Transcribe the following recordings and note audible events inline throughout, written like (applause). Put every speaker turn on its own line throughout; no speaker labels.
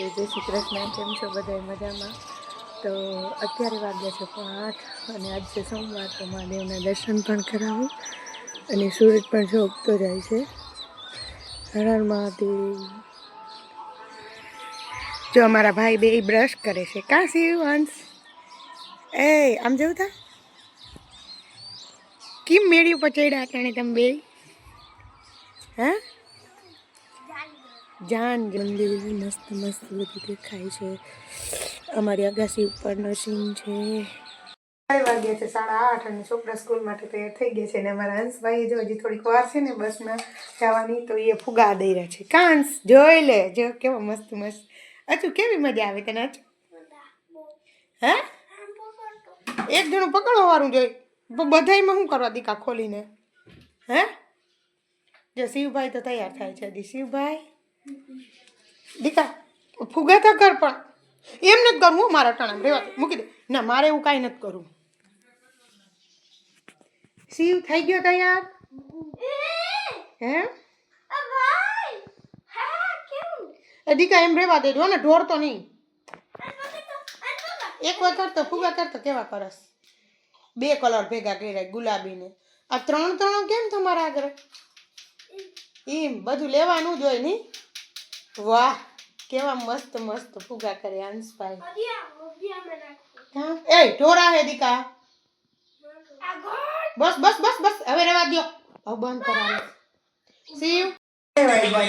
જય શ્રી કૃષ્ણ કેમ છો બધા મજામાં? તો અત્યારે વાગ્યા છે પણ આઠ અને આજ સોમવાર, તો મહાદેવના દર્શન પણ કરાવું અને સૂરજ પણ જો જાય છે. હર હર મહાદેવ જો અમારા ભાઈ બે બ્રશ કરે છે. કાં શિવ હંસ એ આમ જવું તા કેમ મેળ્યું પચડ્યા ચડ્યા અટાણે તમે બે? હા? જાન મંદિર મસ્ત મસ્ત બધું દેખાય છે. અમારી અગાસી ઉપરનો સીન છે. ચાર વાગ્યા છે, સાડા આઠ અને છોકરા સ્કૂલ માટે તૈયાર થઈ ગયા છે અને અમારા હંસભાઈ જો હજી થોડીક વાર છે ને બસમાં જવાની, તો એ ફુગા દઈ રહ્યા છે. કાંસ, જોઈ લે, જો કેવો મસ્ત મસ્ત. અચુ કેવી મજા આવે તને અચુ હે? એક જણું પકડવા વાળું જોઈ. બધાયમાં શું કરવા દીકા ખોલીને? હે? જો શિવભાઈ તો તૈયાર થાય છે, હજી શિવભાઈ. દીકા ફુગા તો કર પણ. એમ નથી કરવું હું મારા ટાણા રેવા મૂકી દે. ના મારે એવું કાંઈ નથી કરવું. શિવ થઈ ગયો તૈયાર? હે? એ દીકા એમ રેવા દેજો ને ઢોર તો નહીં. એક વાર કરતો ફુગા કરતો કેવા કરસ. બે કલર ભેગા કર્યા ગુલાબી ને આ ત્રણ ત્રણ કેમ તમારા આગળ? એમ બધું લેવાનું જ હોય નહીં? વાહ કેવા મસ્ત મસ્ત ફુગા કરે અંશભાઈ હા? એ ઢોરા હે દીકા. બસ બસ બસ બસ હવે રહેવા દ્યો. હવે બંધ કરાવે. શિવ હાલવા.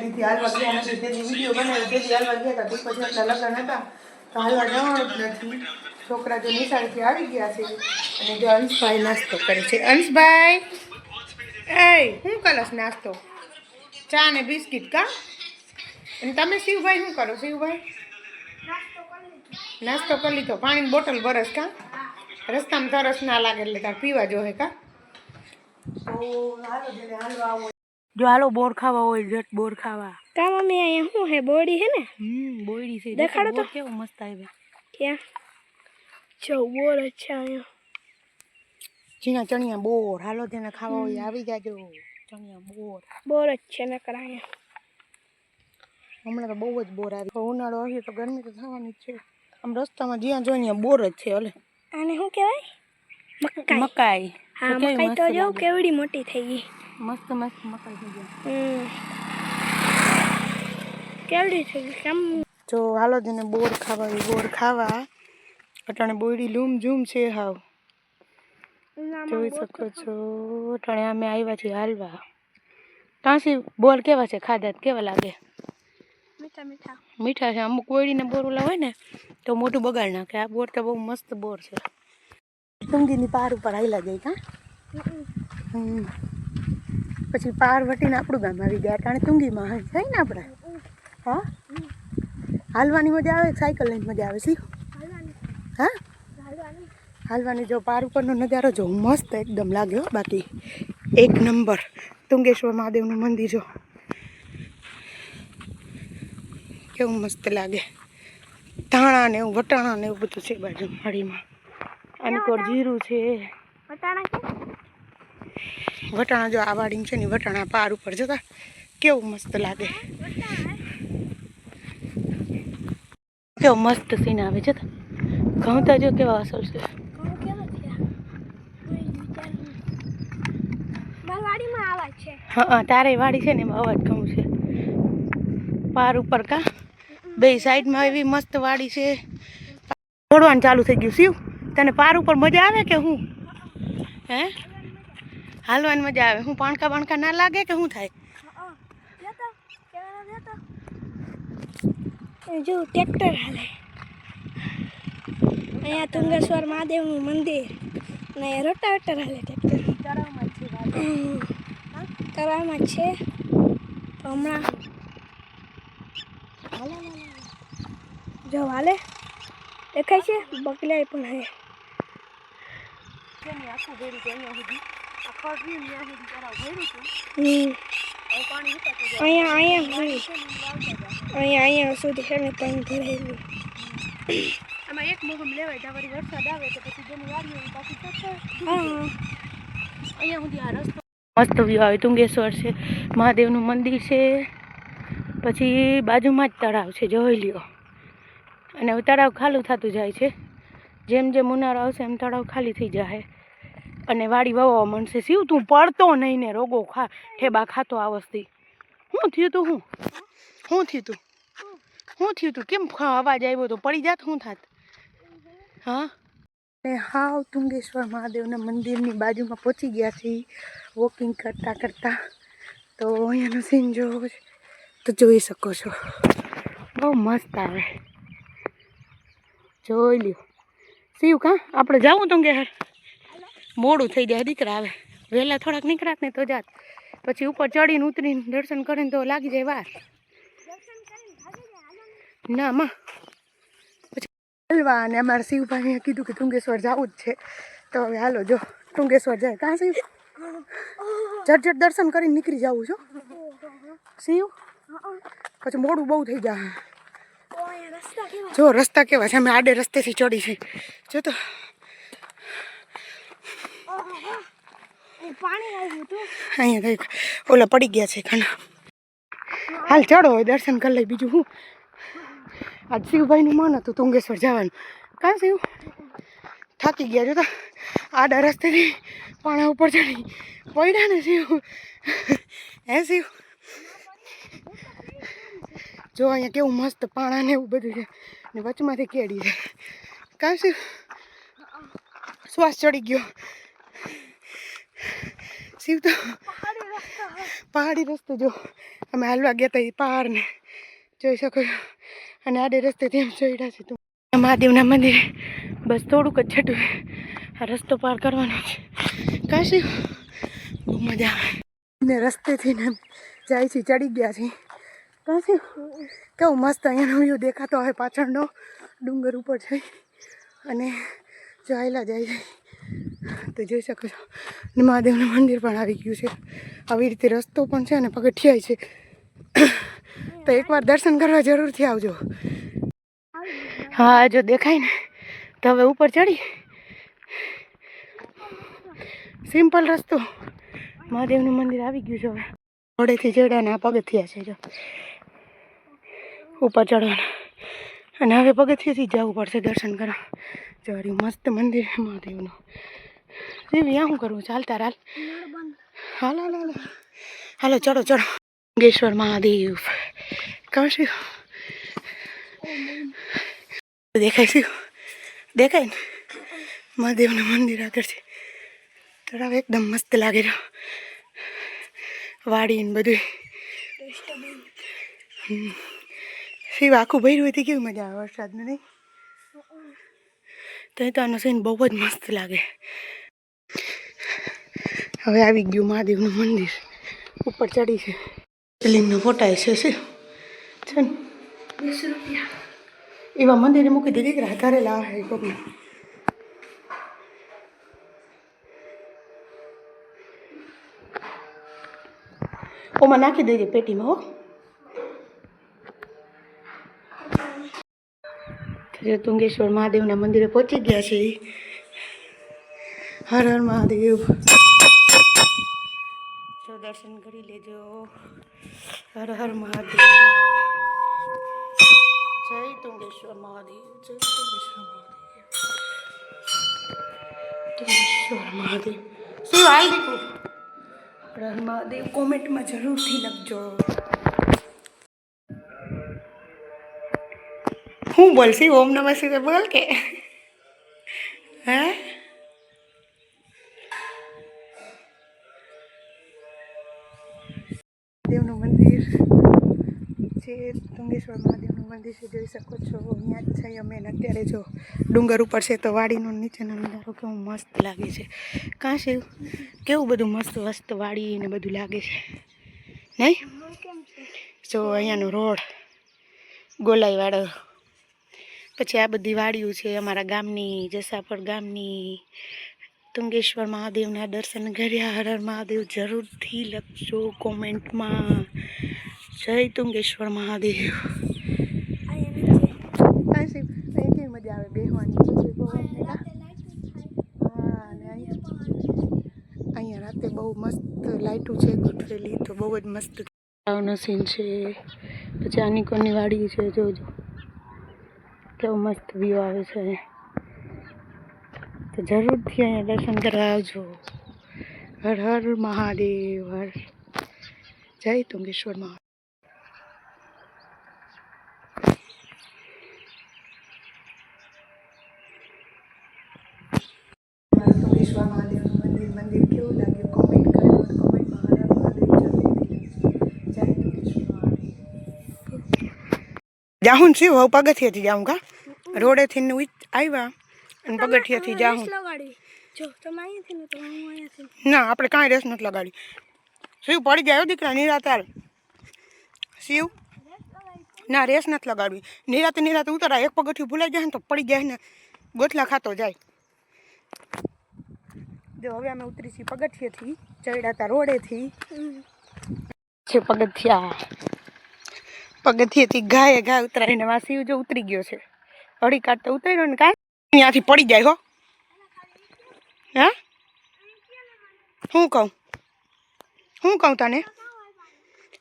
દીથી હાલવા ગયા નથી. તેથી વીડિયો બનાવી તેથી હાલવા ગયા હતા. દીપો જેટલા લગ્ન હતા. તો હાલવા જવાનું જ નથી. છોકરા જો નિશાળથી આવી ગયા છે અને જો અંશભાઈ નાસ્તો કરે છે. અંશભાઈ એ શું કરસ નાસ્તો? ચા ને બિસ્કિટ કા? અને તમે શિવભાઈ શું કરો શિવભાઈ? નાસ્તો કરી લીધો. પાણીની બોટલ બરસ કા? રસ્તામાં તરસ ના લાગે એટલે તાર પીવા જોહે કા? જો હાલો બોર ખાવા હોય જટ બોર ખાવા.
કા મમ્મી અહીંયા શું હે? બોડી હે ને?
હમ બોયડી છે.
દેખાડો તો.
બોર કેવો મસ્ત આવ્યો
ક્યાં? જો બોર અચ્છા અહીંયા.
ઝીણા ચણિયા બોર. હાલો જેને ખાવા હોય આવી જાજો. ચણિયા બોર.
બોર જ છે નકર અહીંયા.
હમણાં તો બહુ જ બોર આવી. ઉનાળો આવ્યો તો ગરમી તો થવાની જ છે. આમ રસ્તામાં જ્યાં જોઈએ ત્યાં બોર જ છે ઓલે
આને શું કહેવાય? મકાઈ.
મકાઈ.
હા મકાઈ તો જો કેવડી મોટી થઈ ગઈ.
મસ્ત મસ્ત મકાઈ થઈ
ગઈ. કેવડી થઈ ગઈ કેમ?
જો હાલો જેને બોર ખાવા બોર ખાવા. અટાણે બોયડી લૂમ ઝૂમ છે હાવ. જોઈ શકો છો. અટાણે અમે આવ્યા છીએ હાલવા. તાંસી બોર કેવા છે? ખાધા કેવા લાગે?
મીઠા મીઠા.
મીઠા છે. અમુક કોયડીને બોર ઓલા હોય ને તો મોટું બગાડ નાખે. આ બોર તો બહુ મસ્ત બોર છે. ટુંગીની પાર ઉપર આવેલા જાય કા? હમ. પછી પાર વટીને આપણું ગામ આવી ગયા ટાણે ટુંગીમાં થાય ને આપણે? હા? હાલવાની મજા આવે સાયકલ લઈને મજા આવે સી હા? હાલવાની જો પાર ઉપરનો નજારો જો મસ્ત એકદમ લાગ્યો બાકી એક નંબર તુંગેશ્વર મહાદેવનું મંદિર જો. કેવું મસ્ત લાગે. ધાણા ને એવું વટાણા ને એવું બધું છે બાજુ માળીમાં આની કોર જીરું છે.
વટાણા
જો આ વાડીમાં છે ને વટાણા પાર ઉપર જતા. કેવું મસ્ત લાગે. કેવો મસ્ત સીન આવે છે. ઘઉં જો કેવા અસર છે
ઘઉં કેવા થયા કોઈ વિચાર મારી વાડીમાં આવા છે.
હા તારે વાડી છે ને એમાં અવાજ ઘઉં છે. પાર ઉપર કા? બે સાઈડમાં એવી મસ્ત વાડી છે. દોડવાનું ચાલુ થઈ ગયું શિવ. તને પાર ઉપર મજા આવે કે હું? હે? હાલવાની મજા આવે. હું પાણકા બાણકા ના લાગે કે શું થાય?
જો ટ્રેક્ટર હાલે. અહીંયા તુંગેશ્વર મહાદેવનું મંદિર. અને રોટાવેટર હાલે. કરવામાં છે. હમણાં જો હાલે. દેખાય છે? બકલાય પણ હે. હમ. અહીંયા અહીંયા સુધી અહીંયા અહીંયા સુધી છે ને પાણી ભરાયેલું.
આમાં એક મોહમ લેવાય ત્યાં વરસાદ આવે તો પછી જેની વાડી હોય પાછી
હા.
અહીંયા સુધી આ રસ્તો મસ્ત વ્યૂ આવે, તુંગેશ્વર છે, મહાદેવનું મંદિર છે, પછી બાજુમાં જ તળાવ છે, જોઈ અને તળાવ ખાલું થતું જાય છે. જેમ જેમ ઉનાળો આવશે એમ તળાવ ખાલી થઈ જાય અને વાડી વાવવા મળશે. શિવ, તું પડતો નહીં ને રોગો ખા, ઠેબા ખાતો આ વસ્તી. શું થયું તું હું? શું થયું તું? શું થયું તું? કેમ અવાજ આવ્યો તો? પડી જાત શું થાત? હા? ને હાવ તુંગેશ્વર મહાદેવના મંદિરની બાજુમાં પહોંચી ગયા છીએ વોકિંગ કરતાં કરતાં. તો અહીંયાનો સીન જોવો છે તો જોઈ શકો છો. બહુ મસ્ત આવે. જોઈ લ્યો. સીવું કાં આપણે જાવું કે મોડું થઈ જાય દીકરા આવે. વહેલા થોડાક નીકળાત ને તો જાત. પછી ઉપર ચડીને ઉતરીને દર્શન કરીને તો લાગી જાય વાર ના માં. હલવા અને અમારા શિવભાઈએ કીધું કે ટુંગેશ્વર જવું જ છે. તો હવે હાલો જો ટુંગેશ્વર જાય. કાં શિવ? ઝટ દર્શન કરીને નીકળી જવું છો. શિવ? પછી મોડું બહુ થઈ જાય. જો, રસ્તા કેવા છે? અમે આડે રસ્તેથી ચડી છે. જો તો. અહીંયા ઓલા પડી ગયા છે ઘણા. હાલ ચડો દર્શન કરી લઈ બીજું શું આજ શિવભાઈનું મન હતું તુંગેશ્વર જવાનું. કાં શિવ થાકી ગયા જોતા આડા રસ્તેથી પાણા ઉપર ચડી પડ્યા ને શિવ. હે શિવ? જો અહીંયા કેવું મસ્ત પાણા ને એવું બધું છે. ને વચમાંથી કેડી છે. કાં શિવ? શ્વાસ ચડી ગયો. શિવ તો પહાડી રસ્તો. જો. અમે હાલવા ગયા હતા એ પહાડને જોઈ શકો છો. અને આડે રસ્તેથી એમ ચડ્યા છે તું. મહાદેવના મંદિરે. બસ થોડુંક જ છઠું આ રસ્તો પાર કરવાનો છે. કાશી, બહુ મજા આવે. ને રસ્તેથી ને જાય છે, ચડી ગયા છે. કાશી, કેવું મસ્ત અહીંયાનો વ્યૂ દેખાતો હોય પાછળનો. ડુંગર ઉપર છે અને ચાલ્યા જાય છે. તો જોઈ શકો છો. ને મહાદેવનું મંદિર પણ આવી ગયું છે. આવી રીતે રસ્તો પણ છે અને પગથિયાય છે. તો એકવાર દર્શન કરવા જરૂરથી આવજો. હા, જો દેખાય ને, તો હવે ઉપર ચડી. સિમ્પલ રસ્તો. મહાદેવનું મંદિર આવી ગયું છે હવે. ઘોડેથી ચડ્યા આ પગથિયા છે, જો. ઉપર ચડવાના. અને હવે પગથિયાથી જવું પડશે દર્શન કરવા. જવારી મસ્ત મંદિર છે મહાદેવનું. જેવી, આ શું કરવું? ચાલતા હાલ હાલ હાલ. હાલો, ચડો ચડો. ગેશ્વર મહાદેવ કાં છે દેખાય છે દેખાય ને મહાદેવનું મંદિર આગળ છે તળાવ એકદમ મસ્ત લાગે રહ્યો વાડી ને બધું શિવ આખું ભર્યું હોય તો કેવી મજા આવે વરસાદનું નહીં તો તો આનો સીન બહુ જ મસ્ત લાગે હવે આવી ગયું મહાદેવનું મંદિર ઉપર ચડી છે શિવલિંગનો ફોટા છે શું છે ને
વીસ રૂપિયા
એવા મંદિરે મૂકી દીધી દીકરા ઘરે લાવે કોકને. ઓમાં નાખી દેજે પેટીમાં, હો. તુંગેશ્વર મહાદેવના મંદિરે પહોંચી ગયા છે હર હર મહાદેવ. દર્શન કરી લેજો હર હર મહાદેવ જય તુંગેશ્વર મહાદેવ જય તુંગેશ્વર મહાદેવ તુંગેશ્વર મહાદેવ શું હાલ દીકરું હર હર મહાદેવ કોમેન્ટમાં જરૂરથી લખજો હું બોલશી ઓમ નમઃ શિવાય બોલ કે હે છે તુંગેશ્વર મહાદેવનું મંદિર છે, જોઈ શકો છો, અહીંયા જ છે, અમે અત્યારે જો ડુંગર ઉપર છે, તો વાડીનો નીચેનો નજારો કેવું મસ્ત લાગે છે. કાં છે? કેવું બધું મસ્ત મસ્ત વાડી ને બધું લાગે છે? નહીં જો અહીંયાનો રોડ ગોલાઈવાળો પછી આ બધી વાડીઓ છે, અમારા ગામની, જસાપર ગામની. તુંગેશ્વર મહાદેવના દર્શન કર્યા, હર હર મહાદેવ જરૂરથી લખજો કોમેન્ટમાં. જય તુંગેશ્વર મહાદેવ કેવી મજા આવે બેહવાની? અહીંયા રાતે બહુ મસ્ત લાઇટો છે ગોઠવેલી તો બહુ જ મસ્ત સીન છે. પછી આની કોની વાડી છે જોજો. કેવો મસ્ત વ્યૂ આવે છે. તો જરૂરથી અહીંયા દર્શન કરવા આવજો. હર હર મહાદેવ હર. જય તુંગેશ્વર મહાદેવ તુંગેશ્વર મહાદેવનું મંદિર મંદિર કેવું લાગ્યું કોમેન્ટ કરો કોમેન્ટમાં હર હર મહાદેવ જય તુંગેશ્વર મહાદેવ જાહું છું હવે પગથિયેથી જાઉં કા? રોડેથી ને આવ્યા અને પગથિયેથી જાહું.
લગાડી. જો તમે અહીંયાથી ને
આપણે કાંઈ રેસ નથી લગાડી. શિવ પડી જાય દીકરા નિરાતાર શિવ? ના રેસ નથી લગાડવી. નિરાતે નિરાતે ઉતરાય એક પગથિયું ભૂલાઈ જાય ને તો પડી જાય ને ગોથલા ખાતો જાય. જો હવે અમે ઉતરી છીએ પગથિયેથી ચડ્યા હતા રોડેથી. છે પગથિયા. પગથિયેથી ગાયે ગાય ઉતરાઈને વાસી જો ઉતરી ગયો છે. અડી કાઢતા ઉતર્યો ને કાંઈ? અહીંયાથી પડી જાય હો. હા? હું કહું? હું કહું તને?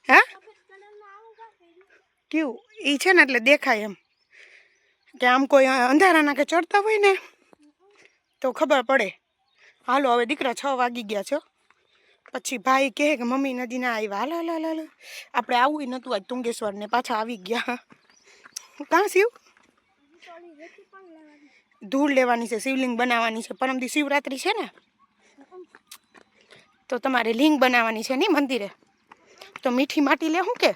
હા? કેવું એ છે ને એટલે દેખાય એમ. કે આમ કોઈ અંધારાના કે ચડતા હોય ને, તો ખબર પડે. હાલો, હવે દીકરા છ વાગી ગયા છો પછી ભાઈ કહે કે, મમ્મી નદી ના આવ્યા. હાલો હાલો હાલો આપણે આવું નહોતું આજ તુંગેશ્વર ને પાછા આવી ગયા. કાં શિવ? ધૂળ લેવાની છે, શિવલિંગ બનાવવાની છે. પરમદી શિવરાત્રી છે ને? તો તમારે લિંગ બનાવવાની છે નહીં મંદિરે? તો મીઠી માટી લે હું કે?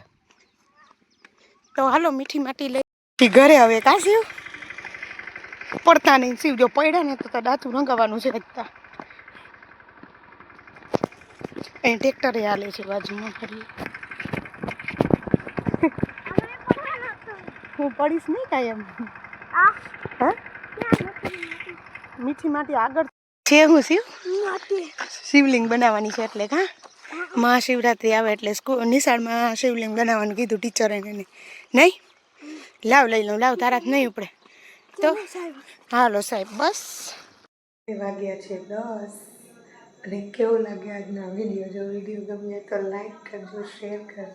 તો હાલો, મીઠી માટી લઈ. ઘરે હવે, કાં શિવ? પડતા નહીં, શિવ જો પડ્યા ને તો દાંતું રંગાવાનું છે બધા અહીં ટ્રેક્ટરે હાલે છે બાજુમાં ફરી (laughs) હું પડીશ નહીં કાંઈ એમ.
આ
મીઠી માટી આગળ છે હું શિવ? શિવલિંગ બનાવવાની છે એટલે હા મહાશિવરાત્રિ આવે એટલે સ્કૂલ નિશાળમાં શિવલિંગ બનાવવાનું કીધું ટીચરે એને. નહીં? લાવ લઈ લઉં લાવ તારા નહીં ઉપડે. તો હાલો સાહેબ બસ. વાગ્યા છે દસ અને કેવું લાગે આજનો વીડિયો જો વીડિયો ગમે તો લાઈક કરજો શેર કરજો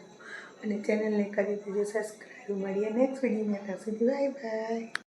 અને ચેનલને કરી દેજો સબસ્ક્રાઈબ મળીએ નેક્સ્ટ વીડિયો ત્યાં સુધી બાય બાય